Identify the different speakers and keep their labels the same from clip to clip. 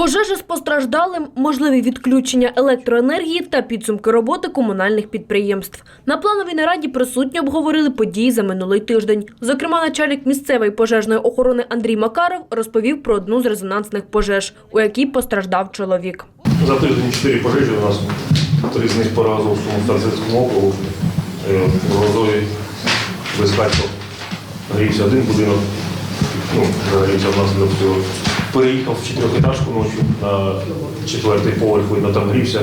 Speaker 1: Пожежа з постраждалим, можливі відключення електроенергії та підсумки роботи комунальних підприємств. На плановій нараді присутні обговорили події за минулий тиждень. Зокрема, начальник місцевої пожежної охорони Андрій Макаров розповів про одну з резонансних пожеж, у якій постраждав чоловік.
Speaker 2: За тиждень чотири пожежі у нас, три з них по Разовському Старцевському округу. Е, В Розові без Харкова грівся один будинок, ну, загорівся внаслідок цього. Переїхав в чотирьохетажку ночі на четвертий поверх, видно, там грівся.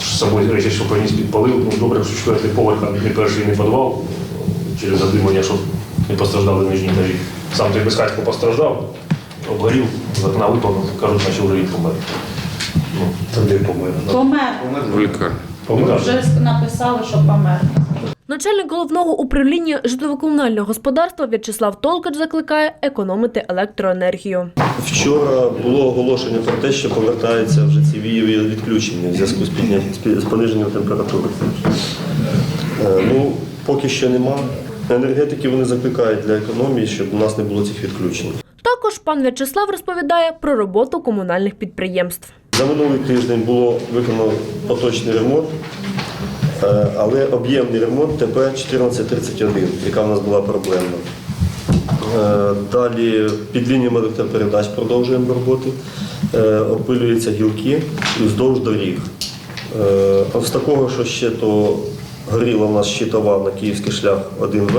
Speaker 2: З собою речі, що приніс підпалив. Ну, добре, що четвертий поверх, а не перший не підвал через задимання, щоб не постраждали нижні етажі. Сам той безхатько постраждав, обгорів, з окна випав, кажуть, наче вже він помер. Ну, тоді помер. да.
Speaker 3: Помер.
Speaker 2: Помер.
Speaker 3: Вже написали, що помер.
Speaker 1: Начальник головного управління житлово-комунального господарства В'ячеслав Толкач закликає економити електроенергію.
Speaker 4: Вчора було оголошення про те, що повертаються вже ці вієві відключення в зв'язку з, підня... з пониженням температури. Е, Ну, поки що нема. Енергетики вони закликають для економії, щоб у нас не було цих відключень.
Speaker 1: Також пан В'ячеслав розповідає про роботу комунальних підприємств.
Speaker 4: За минулий тиждень було виконано поточний ремонт, але об'ємний ремонт ТП 1431, яка в нас була проблемна. Е, Далі під лінією електропередач продовжуємо роботи. Е, Опилюються гілки вздовж доріг. Е, З такого, що ще то горіла в нас щитова на київський шлях 1В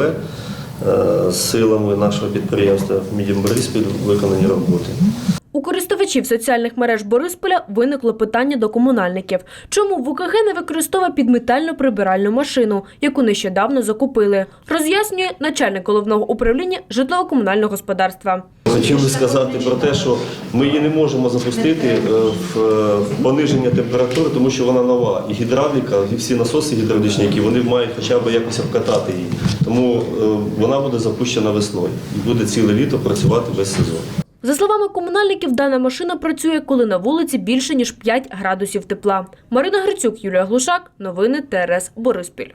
Speaker 4: е, з силами нашого підприємства Мідім Бориспіль виконані роботи.
Speaker 1: Користувачів соціальних мереж Борисполя виникло питання до комунальників. Чому в УКГ не використовує підметальну прибиральну машину, яку нещодавно закупили? Роз'яснює начальник головного управління житлово-комунального господарства.
Speaker 4: Хотів би сказати про те, що ми її не можемо запустити е, в е, пониження температури, тому що вона нова. І гідравліка, і всі насоси гідравлічні, які вони мають хоча б якось обкатати її. Тому е, вона буде запущена весною і буде ціле літо працювати весь сезон.
Speaker 1: За словами комунальників, дана машина працює, коли на вулиці більше ніж 5 градусів тепла. Марина Грицюк, Юлія Глушак. Новини ТРС Бориспіль.